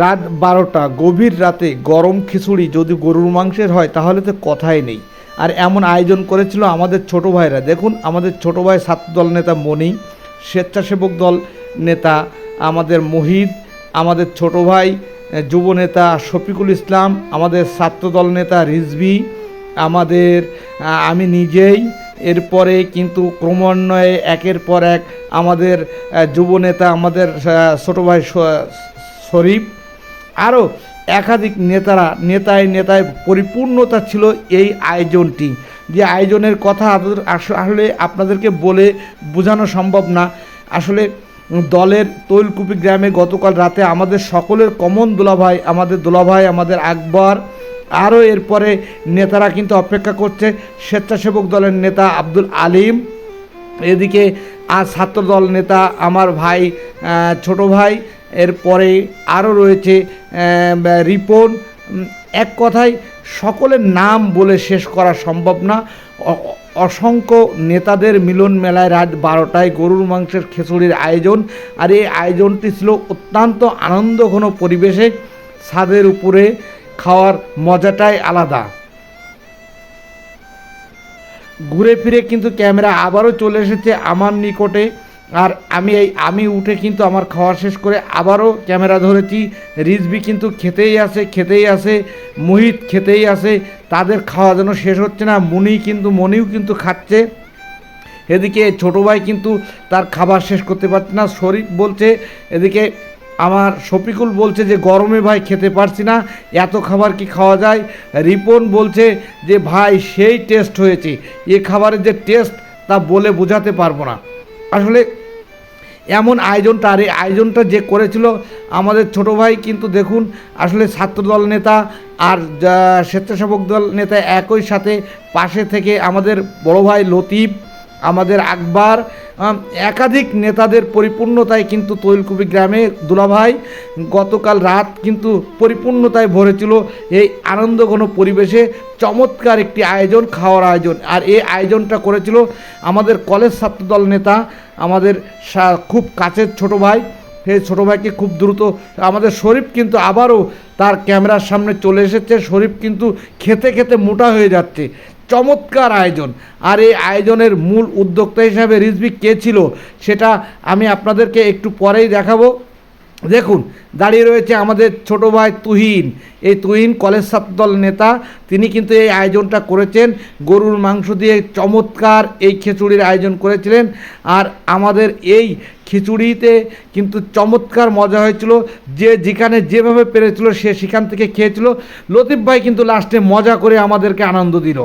রাত বারোটা, গভীর রাতে গরম খিচুড়ি যদি গরুর মাংসের হয় তাহলে তো কথাই নেই। আর এমন আয়োজন করেছিল আমাদের ছোট ভাইরা। দেখুন, আমাদের ছোট ভাই ছাত্র দল নেতা মণি, স্বেচ্ছাসেবক দল নেতা আমাদের মহিদ আমাদের ছোট ভাই যুব নেতা শফিকুল ইসলাম, আমাদের ছাত্রদল নেতা রিজভি, আমাদের আমি নিজেই। এরপরে কিন্তু ক্রমান্বয়ে একের পর এক আমাদের যুব নেতা আমাদের ছোট ভাই শরীফ আরও একাধিক নেতারা, নেতায় নেতায় পরিপূর্ণতা ছিল এই আয়োজনটি। যে আয়োজনের কথা আসলে আপনাদেরকে বলে বোঝানো সম্ভব না। আসলে দলের তৈলকুপি গ্রামে গতকাল রাতে আমাদের সকলের কমন দোলাভাই, আমাদের দোলাভাই, আমাদের আকবর, আরও এরপরে নেতারা কিন্তু অপেক্ষা করছে। স্বেচ্ছাসেবক দলের নেতা আব্দুল আলিম। এদিকে আর ছাত্রদল নেতা আমার ভাই ছোট ভাই এরপরে আরও রয়েছে রিপন। এক কথায় সকলের নাম বলে শেষ করা সম্ভব না। অসংখ্য নেতাদের মিলন মেলায় রাত বারোটায় গরুর মাংসের খিচুড়ির আয়োজন। আর এই আয়োজনটি ছিল অত্যন্ত আনন্দঘন পরিবেশে। ছাদের উপরে খাওয়ার মজাটাই আলাদা। ঘুরে ফিরে কিন্তু ক্যামেরা আবারও চলে এসেছে আমার নিকটে। আর আমি এই আমি উঠে কিন্তু আমার খাওয়া শেষ করে আবারও ক্যামেরা ধরেছি। রিজবি কিন্তু খেতেই আসে খেতেই আসে, মুহিত খেতেই আসে। তাদের খাওয়া যেন শেষ হচ্ছে না, মনি কিন্তু, মনিও কিন্তু খাচ্ছে। এদিকে ছোটো ভাই কিন্তু তার খাবার শেষ করতে পারছে না। শরীফ বলছে, এদিকে আমার শফিকুল বলছে যে, গরমে ভাই খেতে পারছি না, এত খাবার কি খাওয়া যায়? রিপন বলছে যে, ভাই, সেই টেস্ট হয়েছে। এ খাবারের যে টেস্ট তা বলে বোঝাতে পারব না। আসলে এমন আয়োজনটা আর এই আয়োজনটা যে করেছিল আমাদের ছোট ভাই, কিন্তু দেখুন, আসলে ছাত্রদল নেতা আর স্বেচ্ছাসেবক দল নেতা একই সাথে পাশে থেকে আমাদের বড় ভাই লতিফ, আমাদের আকবর একাধিক নেতাদের পরিপূর্ণতায় কিন্তু তৈলকুপি গ্রামে দুলাভাই গতকাল রাত কিন্তু পরিপূর্ণতায় ভরেছিল এই আনন্দঘন পরিবেশে। চমৎকার একটি আয়োজন, খাওয়ার আয়োজন। আর এই আয়োজনটা করেছিল আমাদের কলেজ ছাত্রদল নেতা, আমাদের খুব কাছের ছোট ভাই। সেই ছোটো ভাইকে খুব দ্রুত আমাদের শরীফ কিন্তু আবারও তার ক্যামেরার সামনে চলে এসেছে। শরীফ কিন্তু খেতে খেতে মোটা হয়ে যাচ্ছে। চমৎকার আয়োজন। আর এই আয়োজনের মূল উদ্যোক্তা হিসাবে রিজভি কে ছিল, সেটা আমি আপনাদেরকে একটু পরেই দেখাবো। দেখুন, দাঁড়িয়ে রয়েছে আমাদের ছোট ভাই তুহিন। এই তুহিন কলেজ ছাত্রদল নেতা, তিনি কিন্তু এই আয়োজনটা করেছেন। গরুর মাংস দিয়ে চমৎকার এই খিচুড়ির আয়োজন করেছিলেন। আর আমাদের এই খিচুড়িতে কিন্তু চমৎকার মজা হয়েছিল। যে যেখানে যেভাবে পেরেছিল, সে সেখান থেকে খেয়েছিল। লতিফ ভাই কিন্তু লাস্টে মজা করে আমাদেরকে আনন্দ দিল।